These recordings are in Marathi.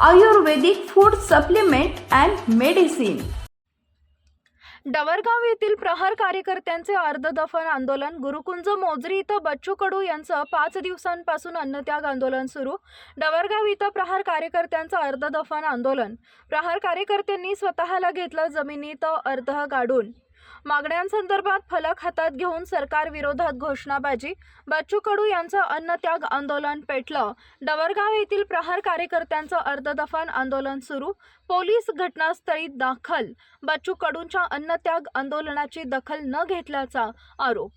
Ayurvedic food supplement and medicine Davargaon येथील प्रहार कार्यकर्त्यांचे अर्धदफन आंदोलन गुरुकुंज मोजरी इथं बच्चू कडू यांचं पाच दिवसांपासून अन्नत्याग आंदोलन सुरू. डवरगाव इथं प्रहार कार्यकर्त्यांचं अर्धदफन आंदोलन. प्रहार कार्यकर्त्यांनी स्वतःला घेतलं जमिनीत अर्ध गाडून. मागण्यांसंदर्भात फलक हातात घेऊन सरकार विरोधात घोषणाबाजी. बच्चू कडू यांचं अन्नत्याग आंदोलन पेटलं. डवरगाव येथील प्रहार कार्यकर्त्यांचं अर्धदफन आंदोलन सुरू. पोलीस घटनास्थळी दाखल. बच्चू कडूंच्या अन्नत्याग आंदोलनाची दखल न घेतल्याचा आरोप.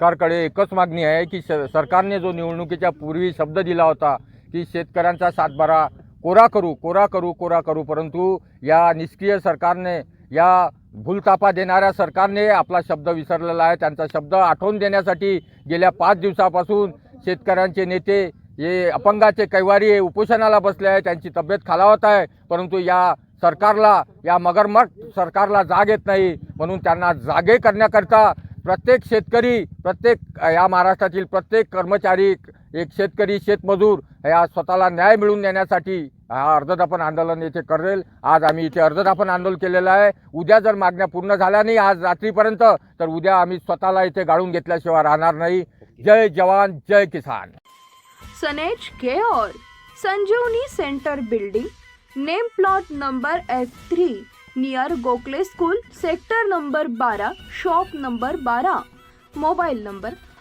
सरकारकडे एकच मागणी आहे की सरकारने जो निवडणुकीच्या पूर्वी शब्द दिला होता की शेतकऱ्यांचा सातबारा कोरा करू कोरा करू कोरा करू परंतु या निष्क्रिय सरकारने या भूलतापा देणाऱ्या सरकारने आपला शब्द विसरलेला आहे. त्यांचा शब्द आठवून देण्यासाठी गेल्या पाच दिवसापासून शेतकऱ्यांचे नेते हे अपंगाचे कैवारी हे उपोषणाला बसले आहे त्यांची तब्येत खालावत आहे. परंतु या सरकारला या मगरमट सरकारला जाग येत नाही. म्हणून त्यांना जागे करण्याकरता प्रत्येक शेतकरी प्रत्येक या महाराष्ट्रातील प्रत्येक कर्मचारी एक शेतकरी शेतमजूर हे आज स्वतःला न्याय मिळवून देण्यासाठी हा अर्धदापन आंदोलन येथे करेल. आज आम्ही इथे अर्धदापन आंदोलन केलेलं आहे. उद्या जर मागण्या पूर्ण झाल्या नाही आज रात्रीपर्यंत तर उद्या आम्ही स्वतःला इथे गाळून घेतल्याशिवाय राहणार नाही. जय जवान जय किसान. सनेज care Sanjeevani centre building name plot number F three near Gokhale school sector number बारा शॉप नंबर बारा मोबाईल नंबर